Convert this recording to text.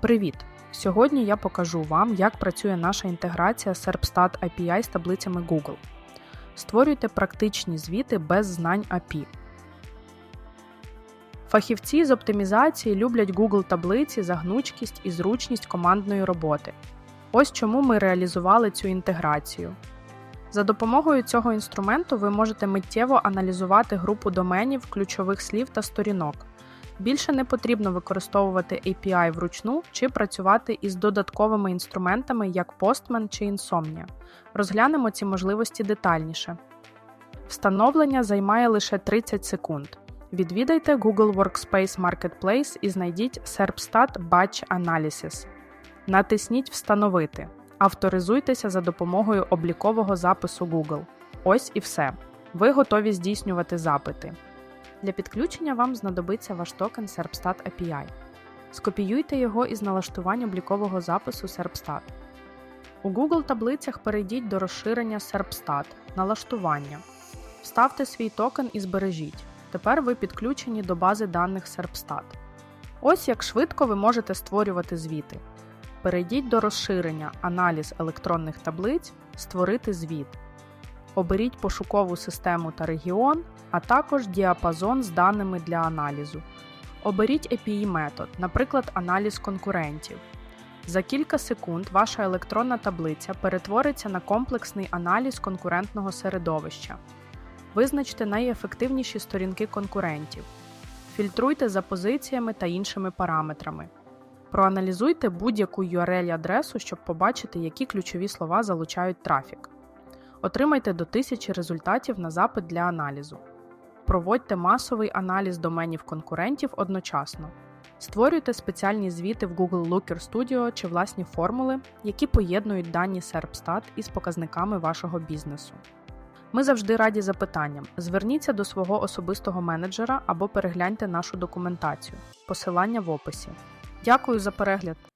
Привіт! Сьогодні я покажу вам, як працює наша інтеграція Serpstat API з таблицями Google. Створюйте практичні звіти без знань API. Фахівці з оптимізації люблять Google таблиці за гнучкість і зручність командної роботи. Ось чому ми реалізували цю інтеграцію. За допомогою цього інструменту ви можете миттєво аналізувати групу доменів, ключових слів та сторінок. Більше не потрібно використовувати API вручну чи працювати із додатковими інструментами, як Postman чи Insomnia. Розглянемо ці можливості детальніше. Встановлення займає лише 30 секунд. Відвідайте Google Workspace Marketplace і знайдіть Serpstat Batch Analysis. Натисніть Встановити. Авторизуйтеся за допомогою облікового запису Google. Ось і все. Ви готові здійснювати запити. Для підключення вам знадобиться ваш токен Serpstat API. Скопіюйте його із налаштувань облікового запису Serpstat. У Google таблицях перейдіть до розширення Serpstat Налаштування. Вставте свій токен і збережіть. Тепер ви підключені до бази даних Serpstat. Ось як швидко ви можете створювати звіти. Перейдіть до розширення Аналіз електронних таблиць, Створити звіт. Оберіть пошукову систему та регіон, а також діапазон з даними для аналізу. Оберіть API метод, наприклад, аналіз конкурентів. За кілька секунд ваша електронна таблиця перетвориться на комплексний аналіз конкурентного середовища. Визначте найефективніші сторінки конкурентів. Фільтруйте за позиціями та іншими параметрами. Проаналізуйте будь-яку URL-адресу, щоб побачити, які ключові слова залучають трафік. Отримайте до 1000 результатів на запит для аналізу. Проводьте масовий аналіз доменів конкурентів одночасно. Створюйте спеціальні звіти в Google Looker Studio чи власні формули, які поєднують дані Serpstat із показниками вашого бізнесу. Ми завжди раді запитанням. Зверніться до свого особистого менеджера або перегляньте нашу документацію. Посилання в описі. Дякую за перегляд!